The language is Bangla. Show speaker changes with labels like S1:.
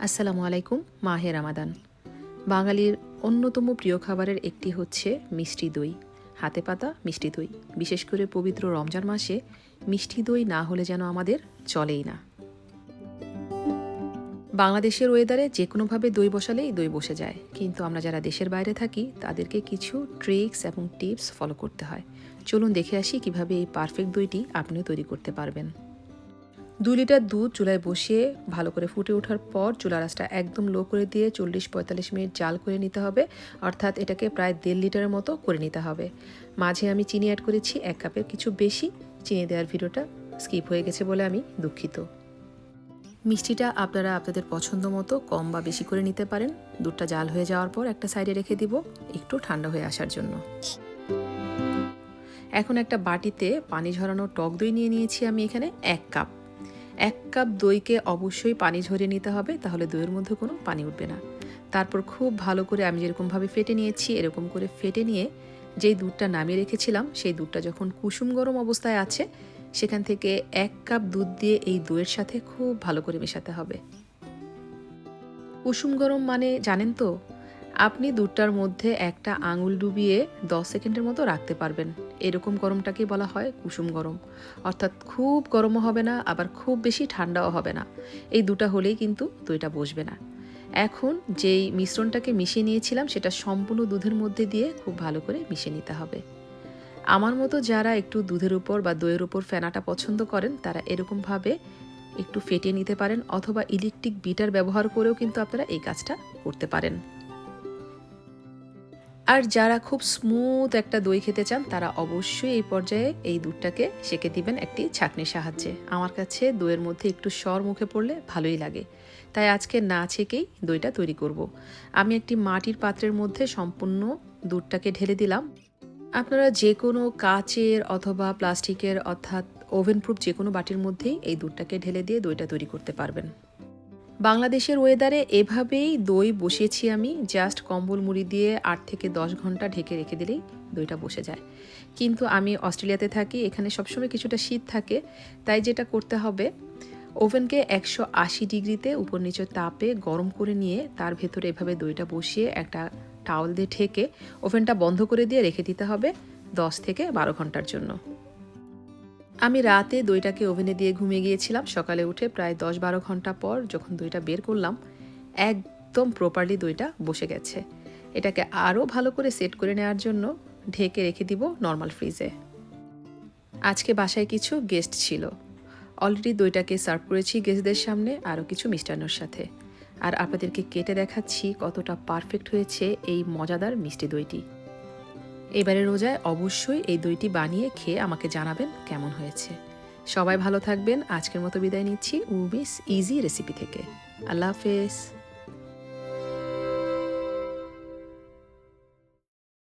S1: আসসালামু আলাইকুম, মাহে রামাদান। বাঙালির অন্যতম প্রিয় খাবারের একটি হচ্ছে মিষ্টি দই, হাতে পাতা মিষ্টি দই। বিশেষ করে পবিত্র রমজান মাসে মিষ্টি দই না হলে যেন আমাদের চলেই না। বাংলাদেশের ওয়েদারে যে কোনোভাবে দই বসালেই দই বসে যায়। কিন্তু আমরা যারা দেশের বাইরে থাকি, তাদেরকে কিছু ট্রিক্স এবং টিপস ফলো করতে হয়। চলুন দেখে আসি কীভাবে এই পারফেক্ট দইটি আপনিও তৈরি করতে পারবেন। দু লিটার দুধ চুলায় বসিয়ে ভালো করে ফুটে ওঠার পর চুলা রাসটা একদম লো করে দিয়ে চল্লিশ পঁয়তাল্লিশ মিনিট জাল করে নিতে হবে। অর্থাৎ এটাকে প্রায় দেড় লিটারের মতো করে নিতে হবে। মাঝে আমি চিনি অ্যাড করেছি, এক কাপের কিছু বেশি। চিনি দেওয়ার ভিডিওটা স্কিপ হয়ে গেছে বলে আমি দুঃখিত। মিষ্টিটা আপনারা আপনাদের পছন্দ মতো কম বা বেশি করে নিতে পারেন। দুধটা জাল হয়ে যাওয়ার পর একটা সাইডে রেখে দিব একটু ঠান্ডা হয়ে আসার জন্য। এখন একটা বাটিতে পানি ঝরানো টক দই নিয়ে নিয়েছি আমি এখানে এক কাপ। এক কাপ দইকে অবশ্যই পানি ঝরিয়ে নিতে হবে, তাহলে দইয়ের মধ্যে কোনো পানি উঠবে না। তারপর খুব ভালো করে আমি যেরকমভাবে ফেটে নিয়েছি, এরকম করে ফেটে নিয়ে যেই দুধটা নামিয়ে রেখেছিলাম, সেই দুধটা যখন কুসুম গরম অবস্থায় আছে, সেখান থেকে এক কাপ দুধ দিয়ে এই দইয়ের সাথে খুব ভালো করে মেশাতে হবে। কুসুম গরম মানে জানেন তো আপনি দুধটার মধ্যে একটা আঙুল ডুবিয়ে দশ সেকেন্ডের মতো রাখতে পারবেন। এরকম গরমটাকে বলা হয় কুসুম গরম। অর্থাৎ খুব গরমও হবে না, আবার খুব বেশি ঠান্ডাও হবে না। এই দুটা হলেই কিন্তু দইটা বসবে না। এখন যেই মিশ্রণটাকে মিশিয়ে নিয়েছিলাম, সেটা সম্পূর্ণ দুধের মধ্যে দিয়ে খুব ভালো করে মিশিয়ে নিতে হবে। আমার মতো যারা একটু দুধের উপর বা দইয়ের উপর ফেনাটা পছন্দ করেন, তারা এরকমভাবে একটু ফেটিয়ে নিতে পারেন, অথবা ইলেকট্রিক বিটার ব্যবহার করেও কিন্তু আপনারা এই কাজটা করতে পারেন। আর যারা খুব স্মুথ একটা দই খেতে চান, তারা অবশ্যই এই পর্যায়ে এই দুধটাকে সেকে দিবেন একটি ছাঁকনির সাহায্যে। আমার কাছে দইয়ের মধ্যে একটু সর মুখে পড়লে ভালোই লাগে। তাই আজকে না ছেকেই দইটা তৈরি করব। আমি একটি মাটির পাত্রের মধ্যে সম্পূর্ণ দুধটাকে ঢেলে দিলাম। আপনারা যে কোনো কাচের অথবা প্লাস্টিকের অর্থাৎ ওভেন প্রুফ যে কোনো বাটির মধ্যেই এই দুধটাকে ঢেলে দিয়ে দইটা তৈরি করতে পারবেন। বাংলাদেশের ওয়েদারে এভাবেই দই বসিয়েছি আমি। জাস্ট কম্বল মুড়ি দিয়ে আট থেকে দশ ঘণ্টা ঢেকে রেখে দিলেই দইটা বসে যায়। কিন্তু আমি অস্ট্রেলিয়াতে থাকি, এখানে সবসময় কিছুটা শীত থাকে, তাই যেটা করতে হবে, ওভেনকে একশো আশি ডিগ্রিতে উপর নিচে তাপে গরম করে নিয়ে তার ভেতরে এভাবে দইটা বসিয়ে একটা টাওয়াল দিয়ে ঢেকে ওভেনটা বন্ধ করে দিয়ে রেখে দিতে হবে দশ থেকে বারো ঘণ্টার জন্য। আমি রাতে দইটাকে ওভেনে দিয়ে ঘুমিয়ে গিয়েছিলাম। সকালে উঠে প্রায় দশ বারো ঘণ্টা পর যখন দইটা বের করলাম, একদম প্রপারলি দইটা বসে গেছে। এটাকে আরও ভালো করে সেট করে নেওয়ার জন্য ঢেকে রেখে দিব নর্মাল ফ্রিজে আজকে বাসায় কিছু গেস্ট ছিল। অলরেডি দইটাকে সার্ভ করেছি গেস্টদের সামনে, আরও কিছু মিষ্টান্নর সাথে। আর আপনাদেরকে কেটে দেখাচ্ছি কতটা পারফেক্ট হয়েছে এই মজাদার মিষ্টি দইটি। এবারে রোজায় অবশ্যই এই দুইটি বানিয়ে খেয়ে আমাকে জানাবেন কেমন হয়েছে। সবাই ভালো থাকবেন। আজকের মতো বিদায় নিচ্ছি উবিস ইজি রেসিপি থেকে। আল্লাহ হাফেজ।